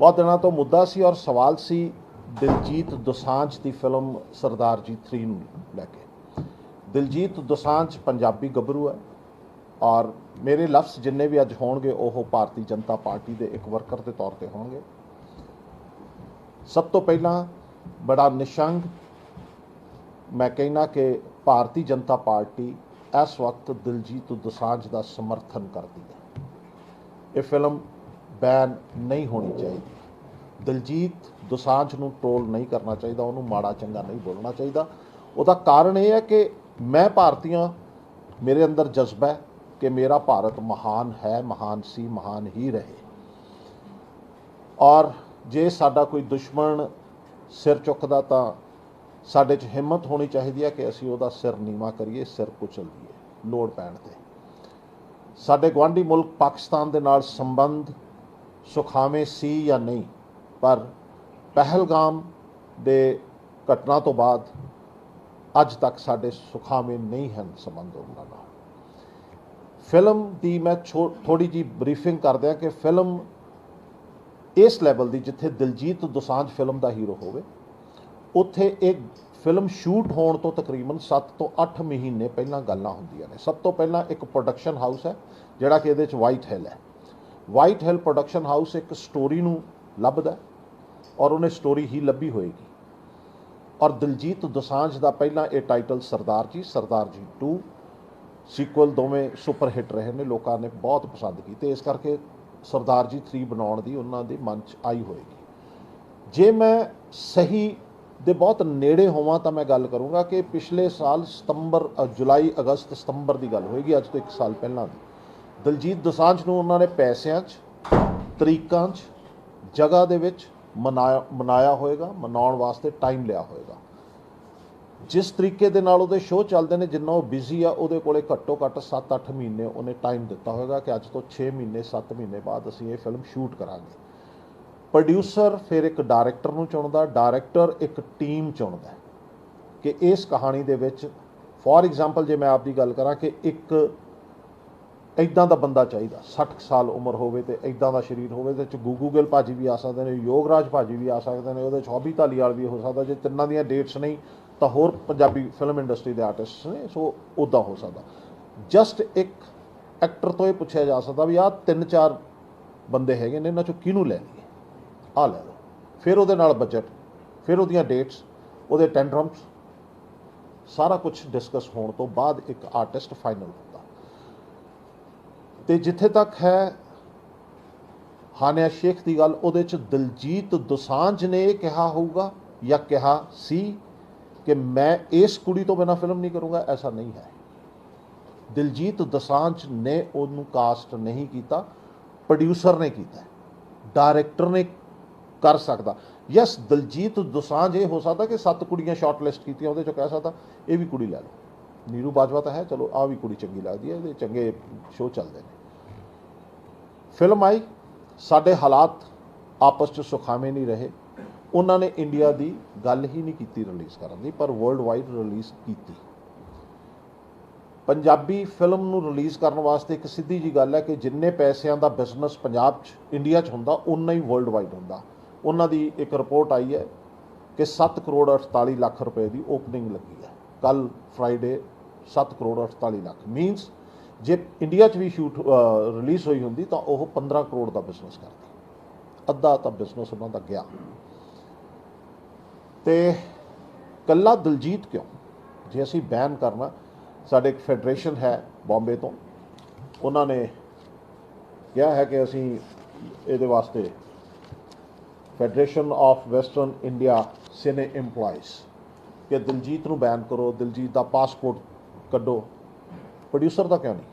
ਬਹੁਤ ਦਿਨਾਂ ਤੋਂ ਮੁੱਦਾ ਸੀ ਔਰ ਸਵਾਲ ਸੀ ਦਿਲਜੀਤ ਦੋਸਾਂਝ ਦੀ ਫਿਲਮ ਸਰਦਾਰ ਜੀ 3 ਨੂੰ ਲੈ ਕੇ। ਦਿਲਜੀਤ ਦੋਸਾਂਝ ਪੰਜਾਬੀ ਗੱਭਰੂ ਹੈ ਔਰ ਮੇਰੇ ਲਫ਼ਜ਼ ਜਿੰਨੇ ਵੀ ਅੱਜ ਹੋਣਗੇ ਉਹ ਭਾਰਤੀ ਜਨਤਾ ਪਾਰਟੀ ਦੇ ਇੱਕ ਵਰਕਰ ਦੇ ਤੌਰ ਤੇ ਹੋਣਗੇ। ਸਭ ਤੋਂ ਪਹਿਲਾਂ ਬੜਾ ਨਿਸ਼ੰਗ ਮੈਂ ਕਹਿਣਾ ਕਿ ਭਾਰਤੀ ਜਨਤਾ ਪਾਰਟੀ ਇਸ ਵਕਤ ਦਿਲਜੀਤ ਦੋਸਾਂਝ ਦਾ ਸਮਰਥਨ ਕਰਦੀ ਹੈ। ਇਹ ਫਿਲਮ ਬੈਨ ਨਹੀਂ ਹੋਣੀ ਚਾਹੀਦੀ। ਦਿਲਜੀਤ ਦੋਸਾਂਝ ਨੂੰ ਟ੍ਰੋਲ ਨਹੀਂ ਕਰਨਾ ਚਾਹੀਦਾ, ਉਹਨੂੰ ਮਾੜਾ ਚੰਗਾ ਨਹੀਂ ਬੋਲਣਾ ਚਾਹੀਦਾ। ਉਹਦਾ ਕਾਰਨ ਇਹ ਹੈ ਕਿ ਮੈਂ ਭਾਰਤੀਆਂ, ਮੇਰੇ ਅੰਦਰ ਜਜ਼ਬਾ ਹੈ ਕਿ ਮੇਰਾ ਭਾਰਤ ਮਹਾਨ ਹੈ, ਮਹਾਨ ਸੀ, ਮਹਾਨ ਹੀ ਰਹੇ। ਔਰ ਜੇ ਸਾਡਾ ਕੋਈ ਦੁਸ਼ਮਣ ਸਿਰ ਚੁੱਕਦਾ ਤਾਂ ਸਾਡੇ 'ਚ ਹਿੰਮਤ ਹੋਣੀ ਚਾਹੀਦੀ ਹੈ ਕਿ ਅਸੀਂ ਉਹਦਾ ਸਿਰ ਨੀਵਾ ਕਰੀਏ, ਸਿਰ ਕੁਚਲ ਦਈਏ ਲੋੜ ਪੈਣ ਤੇ। ਸਾਡੇ ਗਵਾਂਢੀ ਮੁਲਕ ਪਾਕਿਸਤਾਨ ਦੇ ਨਾਲ ਸੰਬੰਧ ਸੁਖਾਵੇਂ ਸੀ ਜਾਂ ਨਹੀਂ, ਪਰ ਪਹਿਲਗਾਮ ਦੇ ਘਟਨਾ ਤੋਂ ਬਾਅਦ ਅੱਜ ਤੱਕ ਸਾਡੇ ਸੁਖਾਵੇਂ ਨਹੀਂ ਹਨ ਸੰਬੰਧ ਉਹਨਾਂ ਨਾਲ। ਫਿਲਮ ਦੀ ਮੈਂ ਥੋੜੀ ਜੀ ਬਰੀਫਿੰਗ ਕਰਦਿਆਂ ਕਿ ਫਿਲਮ ਇਸ ਲੈਵਲ ਦੀ ਜਿੱਥੇ ਦਿਲਜੀਤ ਦੋਸਾਂਝ ਫਿਲਮ ਦਾ ਹੀਰੋ ਹੋਵੇ, ਉੱਥੇ ਇਹ ਫਿਲਮ ਸ਼ੂਟ ਹੋਣ ਤੋਂ ਤਕਰੀਬਨ 7 ਤੋਂ 8 ਮਹੀਨੇ ਪਹਿਲਾਂ ਗੱਲਾਂ ਹੁੰਦੀਆਂ ਨੇ। ਸਭ ਤੋਂ ਪਹਿਲਾਂ ਇੱਕ ਪ੍ਰੋਡਕਸ਼ਨ ਹਾਊਸ ਹੈ, ਜਿਹੜਾ ਕਿ ਇਹਦੇ ਵਿੱਚ ਵਾਈਟ ਹਿੱਲ ਹੈ। ਵਾਈਟ ਹਿੱਲ ਪ੍ਰੋਡਕਸ਼ਨ ਹਾਊਸ ਇੱਕ ਸਟੋਰੀ ਨੂੰ ਲੱਭਦਾ ਔਰ ਉਹਨੇ ਸਟੋਰੀ ਹੀ ਲੱਭੀ ਹੋਏਗੀ। ਔਰ ਦਿਲਜੀਤ ਦੋਸਾਂਝ ਦਾ ਪਹਿਲਾਂ ਇਹ ਟਾਈਟਲ ਸਰਦਾਰ ਜੀ ਸਰਦਾਰ ਜੀ 2 ਸੀਕੁਅਲ ਦੋਵੇਂ ਸੁਪਰ ਹਿੱਟ ਰਹੇ ਨੇ, ਲੋਕਾਂ ਨੇ ਬਹੁਤ ਪਸੰਦ ਕੀਤੇ। ਇਸ ਕਰਕੇ ਸਰਦਾਰ ਜੀ 3 ਬਣਾਉਣ ਦੀ ਉਹਨਾਂ ਦੇ ਮਨ 'ਚ ਆਈ ਹੋਏਗੀ। ਜੇ ਮੈਂ ਸਹੀ ਦੇ ਬਹੁਤ ਨੇੜੇ ਹੋਵਾਂ ਤਾਂ ਮੈਂ ਗੱਲ ਕਰੂੰਗਾ ਕਿ ਪਿਛਲੇ ਸਾਲ ਸਤੰਬਰ ਜੁਲਾਈ, ਅਗਸਤ ਸਤੰਬਰ ਦੀ ਗੱਲ ਹੋਏਗੀ। ਅੱਜ ਤੋਂ 1 ਸਾਲ ਪਹਿਲਾਂ ਦੀ। ਦਲਜੀਤ ਦੋਸਾਂਝ ਨੂੰ ਉਹਨਾਂ ਨੇ ਪੈਸਿਆਂ 'ਚ, ਤਰੀਕਾਂ 'ਚ, ਜਗ੍ਹਾ ਦੇ ਵਿੱਚ ਮਨਾਇਆ ਮਨਾਇਆ ਹੋਏਗਾ, ਮਨਾਉਣ ਵਾਸਤੇ ਟਾਈਮ ਲਿਆ ਹੋਏਗਾ। ਜਿਸ ਤਰੀਕੇ ਦੇ ਨਾਲ ਉਹਦੇ ਸ਼ੋਅ ਚੱਲਦੇ ਨੇ, ਜਿੰਨਾ ਉਹ ਬਿਜ਼ੀ ਆ, ਉਹਦੇ ਕੋਲੇ ਘੱਟੋ ਘੱਟ 7-8 ਮਹੀਨੇ ਉਹਨੇ ਟਾਈਮ ਦਿੱਤਾ ਹੋਏਗਾ ਕਿ ਅੱਜ ਤੋਂ 6 ਮਹੀਨੇ 7 ਮਹੀਨੇ ਬਾਅਦ ਅਸੀਂ ਇਹ ਫਿਲਮ ਸ਼ੂਟ ਕਰਾਂਗੇ। ਪ੍ਰੋਡਿਊਸਰ ਫਿਰ ਇੱਕ ਡਾਇਰੈਕਟਰ ਨੂੰ ਚੁਣਦਾ ਡਾਇਰੈਕਟਰ ਇੱਕ ਟੀਮ ਚੁਣਦਾ। ਕਿ ਇਸ ਕਹਾਣੀ ਦੇ ਵਿੱਚ ਫੋਰ ਐਗਜ਼ਾਮਪਲ ਜੇ ਮੈਂ ਆਪ ਦੀ ਗੱਲ ਕਰਾਂ ਕਿ ਇੱਕ ਇਦਾਂ ਦਾ ਬੰਦਾ ਚਾਹੀਦਾ। 60 ਸਾਲ ਉਮਰ ਹੋਵੇ ਤੇ ਇਦਾਂ ਦਾ ਸਰੀਰ ਹੋਵੇ ਤੇ ਚ ਗੂਗੂ ਗਿੱਲ ਭਾਜੀ ਵੀ ਆ ਸਕਦੇ ਨੇ, ਯੋਗਰਾਜ ਭਾਜੀ ਵੀ ਆ ਸਕਦੇ ਨੇ, ਉਹਦੇ ਚ ਹੌਬੀ ਧਾਲੀਵਾਲ ਵੀ ਹੋ ਸਕਦਾ, ਜੇ ਤਿੰਨਾਂ ਦੀਆਂ ਡੇਟਸ ਨਹੀਂ, ਤਾਂ ਹੋਰ ਪੰਜਾਬੀ ਫਿਲਮ ਇੰਡਸਟਰੀ ਦੇ ਆਰਟਿਸਟ ਨੇ, ਸੋ ਉਦਾਂ ਹੋ ਸਕਦਾ। ਜਸਟ ਇੱਕ ਐਕਟਰ ਤੋਂ ਇਹ ਪੁੱਛਿਆ ਜਾ ਸਕਦਾ ਵੀ ਆਹ ਤਿੰਨ ਚਾਰ ਬੰਦੇ ਹੈਗੇ ਨੇ, ਇਹਨਾਂ ਚੋਂ ਕਿਹਨੂੰ ਲੈ ਲਈਏ? ਆ ਲੈ ਲਓ। ਫਿਰ ਉਹਦੇ ਨਾਲ ਬਜਟ ਫਿਰ ਉਹਦੀਆਂ ਡੇਟਸ ਉਹਦੇ ਟੈਂਡਰਮਸ ਸਾਰਾ ਕੁਝ ਡਿਸਕਸ ਹੋਣ ਤੋਂ ਬਾਅਦ ਇੱਕ ਆਰਟਿਸਟ ਫਾਈਨਲ ਤੇ ਜਿੱਥੇ ਤੱਕ ਹੈ, ਹਾਨਿਆ ਸ਼ੇਖ ਦੀ ਗੱਲ, ਉਹਦੇ ਚ ਦਿਲਜੀਤ ਦੋਸਾਂਝ ਨੇ ਇਹ ਕਿਹਾ ਹੋਊਗਾ ਜਾਂ ਕਿਹਾ ਸੀ ਕਿ ਮੈਂ ਇਸ ਕੁੜੀ ਤੋਂ ਬਿਨਾ ਫਿਲਮ ਨਹੀਂ ਕਰੂੰਗਾ, ਐਸਾ ਨਹੀਂ ਹੈ। ਦਿਲਜੀਤ ਦੋਸਾਂਝ ਨੇ ਉਹਨੂੰ ਕਾਸਟ ਨਹੀਂ ਕੀਤਾ ਪ੍ਰੋਡਿਊਸਰ ਨੇ ਕੀਤਾ ਡਾਇਰੈਕਟਰ ਨੇ ਕਰ ਸਕਦਾ। ਯਸ ਦਿਲਜੀਤ ਦੋਸਾਂਝ ਇਹ ਹੋ ਸਕਦਾ ਕਿ ਸੱਤ ਕੁੜੀਆਂ ਸ਼ਾਰਟਲਿਸਟ ਕੀਤੀਆਂ, ਉਹਦੇ ਚੋਂ ਕਹਿ ਸਕਦਾ, ਇਹ ਵੀ ਕੁੜੀ ਲੈ ਲਓ। ਨੀਰੂ ਬਾਜਵਾ ਤਾਂ ਹੈ, ਚਲੋ ਆ ਵੀ ਕੁੜੀ ਚੰਗੀ ਲੱਗਦੀ ਹੈ ਇਹਦੇ ਚੰਗੇ ਸ਼ੋਅ ਚੱਲਦੇ ਨੇ। ਫਿਲਮ ਆਈ, ਸਾਡੇ ਹਾਲਾਤ ਆਪਸ 'ਚ ਸੁਖਾਵੇਂ ਨਹੀਂ ਰਹੇ। ਉਹਨਾਂ ਨੇ ਇੰਡੀਆ ਦੀ ਗੱਲ ਹੀ ਨਹੀਂ ਕੀਤੀ ਰਿਲੀਜ਼ ਕਰਨ ਦੀ, ਪਰ ਵਰਲਡ ਵਾਈਡ ਰਿਲੀਜ਼ ਕੀਤੀ। ਪੰਜਾਬੀ ਫਿਲਮ ਨੂੰ ਰਿਲੀਜ਼ ਕਰਨ ਵਾਸਤੇ ਇੱਕ ਸਿੱਧੀ ਜੀ ਗੱਲ ਹੈ ਕਿ ਜਿੰਨੇ ਪੈਸਿਆਂ ਦਾ ਬਿਜ਼ਨਸ ਪੰਜਾਬ 'ਚ ਇੰਡੀਆ 'ਚ ਹੁੰਦਾ ਉਨਾ ਹੀ ਵਰਲਡ ਵਾਈਡ ਹੁੰਦਾ। ਉਹਨਾਂ ਦੀ ਇੱਕ ਰਿਪੋਰਟ ਆਈ ਹੈ ਕਿ 7 ਕਰੋੜ 48 ਲੱਖ ਰੁਪਏ ਦੀ ਓਪਨਿੰਗ ਲੱਗੀ ਹੈ। ਕੱਲ ਫਰਾਈਡੇ 7 ਕਰੋੜ 48 ਲੱਖ। ਮੀਨਸ ਜੇ ਇੰਡੀਆ 'ਚ ਵੀ ਸ਼ੂਟ ਰਿਲੀਜ਼ ਹੋਈ ਹੁੰਦੀ ਤਾਂ ਉਹ 15 ਕਰੋੜ ਦਾ ਬਿਜ਼ਨਸ ਕਰਦੀ। ਅੱਧਾ ਤਾਂ ਬਿਜ਼ਨਸ ਉਹਨਾਂ ਦਾ ਗਿਆ। ਤੇ ਕੱਲਾ ਦਿਲਜੀਤ ਕਿਉਂ? ਜੇ ਅਸੀਂ ਬੈਨ ਕਰਨਾ, ਸਾਡੇ ਇੱਕ ਫੈਡਰੇਸ਼ਨ ਹੈ ਬੰਬੇ ਤੋਂ। ਉਹਨਾਂ ਨੇ ਕਿਹਾ ਹੈ ਕਿ ਅਸੀਂ ਇਹਦੇ ਵਾਸਤੇ Federation of Western India Cine EMPLOYEES, ਕਿ ਦਿਲਜੀਤ ਨੂੰ ਬੈਨ ਕਰੋ। ਦਿਲਜੀਤ ਦਾ ਪਾਸਪੋਰਟ ਕੱਢੋ। ਪ੍ਰੋਡਿਊਸਰ ਦਾ ਕਿਉਂ ਨਹੀਂ?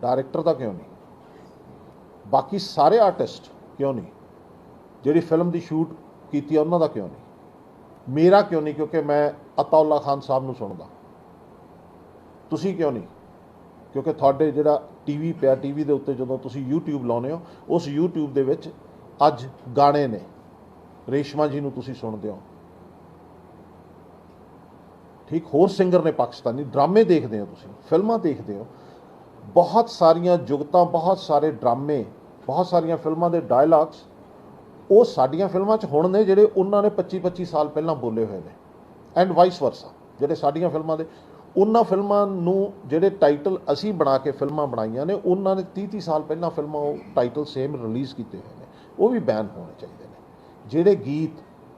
ਡਾਇਰੈਕਟਰ ਦਾ ਕਿਉਂ ਨਹੀਂ? ਬਾਕੀ ਸਾਰੇ ਆਰਟਿਸਟ ਕਿਉਂ ਨਹੀਂ? ਜਿਹੜੀ ਫਿਲਮ ਦੀ ਸ਼ੂਟ ਕੀਤੀ ਹੈ ਉਹਨਾਂ ਦਾ ਕਿਉਂ ਨਹੀਂ? ਮੇਰਾ ਕਿਉਂ ਨਹੀਂ? ਕਿਉਂਕਿ ਮੈਂ ਅਤਾਉਲਾ ਖਾਨ ਸਾਹਿਬ ਨੂੰ ਸੁਣਦਾ। ਤੁਸੀਂ ਕਿਉਂ ਨਹੀਂ? ਕਿਉਂਕਿ ਤੁਹਾਡੇ ਜਿਹੜਾ ਟੀਵੀ ਪਿਆ ਟੀਵੀ ਦੇ ਉੱਤੇ ਜਦੋਂ ਤੁਸੀਂ YouTube ਲਾਉਨੇ ਹੋ, ਉਸ YouTube ਦੇ ਵਿੱਚ ਅੱਜ ਗਾਣੇ ਨੇ। ਰੇਸ਼ਮਾ ਜੀ ਨੂੰ ਤੁਸੀਂ ਸੁਣਦੇ ਹੋ। ਠੀਕ, ਹੋਰ ਸਿੰਗਰ ਨੇ ਪਾਕਿਸਤਾਨੀ ਡਰਾਮੇ ਦੇਖਦੇ ਹੋ ਤੁਸੀਂ, ਫਿਲਮਾਂ ਦੇਖਦੇ ਹੋ। ਬਹੁਤ ਸਾਰੀਆਂ ਜੁਗਤਾਂ, ਬਹੁਤ ਸਾਰੇ ਡਰਾਮੇ, ਬਹੁਤ ਸਾਰੀਆਂ ਫਿਲਮਾਂ ਦੇ ਡਾਇਲੌਗਸ ਉਹ ਸਾਡੀਆਂ ਫਿਲਮਾਂ 'ਚ ਹੁਣ ਨੇ ਜਿਹੜੇ ਉਹਨਾਂ ਨੇ 25 25 ਸਾਲ ਪਹਿਲਾਂ ਬੋਲੇ ਹੋਏ ਨੇ। ਐਂਡ ਵਾਈਸ ਵਰਸਾ ਜਿਹੜੇ ਸਾਡੀਆਂ ਫਿਲਮਾਂ ਦੇ, ਉਹਨਾਂ ਫਿਲਮਾਂ ਨੂੰ ਜਿਹੜੇ ਟਾਈਟਲ ਅਸੀਂ ਬਣਾ ਕੇ ਫਿਲਮਾਂ ਬਣਾਈਆਂ ਨੇ, ਉਹਨਾਂ ਨੇ 30 30 ਸਾਲ ਪਹਿਲਾਂ ਫਿਲਮਾਂ ਉਹ ਟਾਈਟਲ ਸੇਮ ਰਿਲੀਜ਼ ਕੀਤੇ ਹੋਏ ਨੇ। ਉਹ ਵੀ ਬੈਨ ਹੋਣੇ ਚਾਹੀਦੇ ਨੇ। ਜਿਹੜੇ ਗੀਤ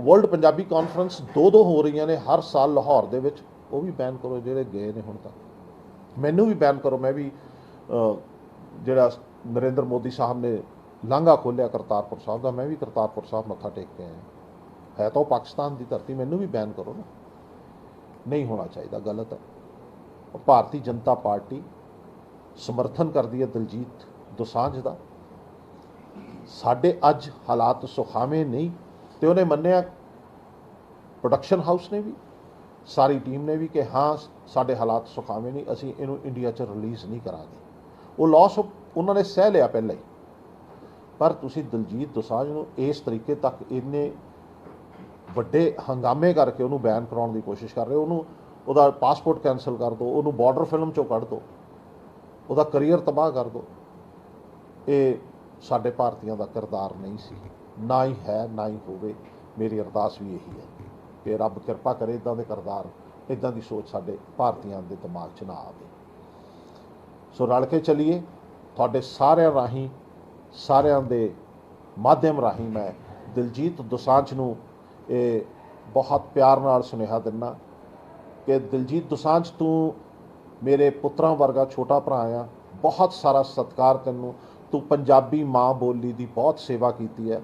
ਵਰਲਡ ਪੰਜਾਬੀ ਕਾਨਫਰੰਸ ਦੋ ਦੋ ਹੋ ਰਹੀਆਂ ਨੇ ਹਰ ਸਾਲ ਲਾਹੌਰ ਦੇ ਵਿੱਚ। ਉਹ ਵੀ ਬੈਨ ਕਰੋ, ਜਿਹੜੇ ਗਏ ਨੇ ਹੁਣ ਤੱਕ ਮੈਨੂੰ ਵੀ ਬੈਨ ਕਰੋ, ਮੈਂ ਵੀ ਜਿਹੜਾ ਨਰਿੰਦਰ ਮੋਦੀ ਸਾਹਿਬ ਨੇ ਲਾਂਘਾ ਖੋਲਿਆ ਕਰਤਾਰਪੁਰ ਸਾਹਿਬ ਦਾ, ਮੈਂ ਵੀ ਕਰਤਾਰਪੁਰ ਸਾਹਿਬ ਮੱਥਾ ਟੇਕ ਕੇ ਆਇਆ। ਹੈ ਤਾਂ ਉਹ ਪਾਕਿਸਤਾਨ ਦੀ ਧਰਤੀ, ਮੈਨੂੰ ਵੀ ਬੈਨ ਕਰੋ ਨਾ। ਨਹੀਂ ਹੋਣਾ ਚਾਹੀਦਾ, ਗਲਤ ਹੈ। ਭਾਰਤੀ ਜਨਤਾ ਪਾਰਟੀ ਸਮਰਥਨ ਕਰਦੀ ਹੈ ਦਲਜੀਤ ਦੋਸਾਂਝ ਦਾ। ਸਾਡੇ ਅੱਜ ਹਾਲਾਤ ਸੁਖਾਵੇਂ ਨਹੀਂ। ਤੇ ਉਹਨੇ ਮੰਨਿਆ ਪ੍ਰੋਡਕਸ਼ਨ ਹਾਊਸ ਨੇ ਵੀ, ਸਾਰੀ ਟੀਮ ਨੇ ਵੀ ਕਿ ਹਾਂ, ਸਾਡੇ ਹਾਲਾਤ ਸੁਖਾਵੇਂ ਨਹੀਂ, ਅਸੀਂ ਇਹਨੂੰ ਇੰਡੀਆ 'ਚ ਰਿਲੀਜ਼ ਨਹੀਂ ਕਰਾਂਗੇ। ਉਹ ਲਾਸ ਉਹਨਾਂ ਨੇ ਸਹਿ ਲਿਆ ਪਹਿਲਾਂ ਹੀ। ਪਰ ਤੁਸੀਂ ਦਲਜੀਤ ਦੋਸਾਂਝ ਨੂੰ ਇਸ ਤਰੀਕੇ ਤੱਕ ਇੰਨੇ ਵੱਡੇ ਹੰਗਾਮੇ ਕਰਕੇ ਉਹਨੂੰ ਬੈਨ ਕਰਾਉਣ ਦੀ ਕੋਸ਼ਿਸ਼ ਕਰ ਰਹੇ ਹੋ, ਉਹਨੂੰ ਉਹਦਾ ਪਾਸਪੋਰਟ ਕੈਨਸਲ ਕਰ ਦਿਓ ਉਹਨੂੰ ਬਾਰਡਰ ਫਿਲਮ ਚੋਂ ਕੱਢ ਦਿਓ ਉਹਦਾ ਕੈਰੀਅਰ ਤਬਾਹ ਕਰ ਦਿਓ ਇਹ ਸਾਡੇ ਭਾਰਤੀਆਂ ਦਾ ਕਿਰਦਾਰ ਨਹੀਂ ਸੀ। ਨਾ ਹੀ ਹੈ, ਨਾ ਹੀ ਹੋਵੇ, ਮੇਰੀ ਅਰਦਾਸ ਵੀ ਇਹੀ ਹੈ ਕਿ ਰੱਬ ਕਿਰਪਾ ਕਰੇ ਇਦਾਂ ਦੇ ਕਿਰਦਾਰ ਇਦਾਂ ਦੀ ਸੋਚ ਸਾਡੇ ਭਾਰਤੀਆਂ ਦੇ ਦਿਮਾਗ 'ਚ ਨਾ ਆਵੇ। ਸੋ ਰਲ ਕੇ ਚੱਲੀਏ। ਤੁਹਾਡੇ ਸਾਰਿਆਂ ਰਾਹੀਂ, ਸਾਰਿਆਂ ਦੇ ਮਾਧਿਅਮ ਰਾਹੀਂ ਮੈਂ ਦਿਲਜੀਤ ਦੁਸਾਂਝ ਨੂੰ ਇਹ ਬਹੁਤ ਪਿਆਰ ਨਾਲ ਸੁਨੇਹਾ ਦਿੰਦਾ ਕਿ ਦਿਲਜੀਤ ਦੁਸਾਂਝ, ਤੂੰ ਮੇਰੇ ਪੁੱਤਰਾਂ ਵਰਗਾ ਛੋਟਾ ਭਰਾ ਆ, ਬਹੁਤ ਸਾਰਾ ਸਤਿਕਾਰ ਤੈਨੂੰ, ਤੂੰ ਪੰਜਾਬੀ ਮਾਂ ਬੋਲੀ ਦੀ ਬਹੁਤ ਸੇਵਾ ਕੀਤੀ ਹੈ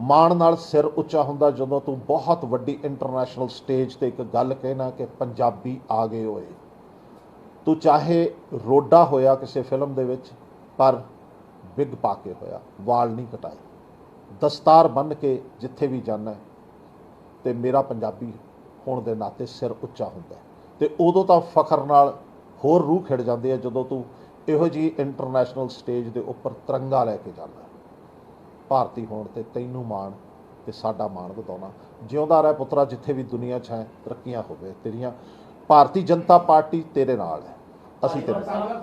ਮਾਣ ਨਾਲ ਸਿਰ ਉੱਚਾ ਹੁੰਦਾ ਜਦੋਂ ਤੂੰ ਬਹੁਤ ਵੱਡੀ ਇੰਟਰਨੈਸ਼ਨਲ ਸਟੇਜ ਤੇ ਇੱਕ ਗੱਲ ਕਹਿਣਾ ਕਿ ਪੰਜਾਬੀ ਆ ਗਏ ਹੋਏ ਤੂੰ ਚਾਹੇ ਰੋਡਾ ਹੋਇਆ ਕਿਸੇ ਫਿਲਮ ਦੇ ਵਿੱਚ, ਪਰ ਵਿਗ ਪਾ ਕੇ ਹੋਇਆ, ਵਾਲ ਨਹੀਂ ਕਟਾਏ। ਦਸਤਾਰ ਬੰਨ ਕੇ ਜਿੱਥੇ ਵੀ ਜਾਣਾ ਹੈ, ਤੇ ਮੇਰਾ ਪੰਜਾਬੀ ਹੋਣ ਦੇ ਨਾਤੇ ਸਿਰ ਉੱਚਾ ਹੁੰਦਾ ਹੈ। ਤੇ ਉਦੋਂ ਤਾਂ ਫਖਰ ਨਾਲ ਹੋਰ ਰੂਹ ਖਿੜ ਜਾਂਦੀ ਹੈ ਜਦੋਂ ਤੂੰ ਇਹੋ ਜੀ ਇੰਟਰਨੈਸ਼ਨਲ ਸਟੇਜ ਦੇ ਉੱਪਰ ਤਿਰੰਗਾ ਲੈ ਕੇ ਜਾਂਦਾ ਭਾਰਤੀ ਹੋਣ ਤੇ ਤੈਨੂੰ ਮਾਣ ਤੇ ਸਾਡਾ ਮਾਣ ਵਧਾਉਣਾ। ਜਿਉਂਦਾ ਰਹਿ ਪੁੱਤਰਾ, ਜਿੱਥੇ ਵੀ ਦੁਨੀਆ 'ਚ ਹੈ, ਤਰੱਕੀਆਂ ਹੋਵੇ ਤੇਰੀਆਂ। ਭਾਰਤੀ ਜਨਤਾ ਪਾਰਟੀ ਤੇਰੇ ਨਾਲ ਹੈ। ਅਸੀਂ ਤੇਰੇ ਨਾਲ।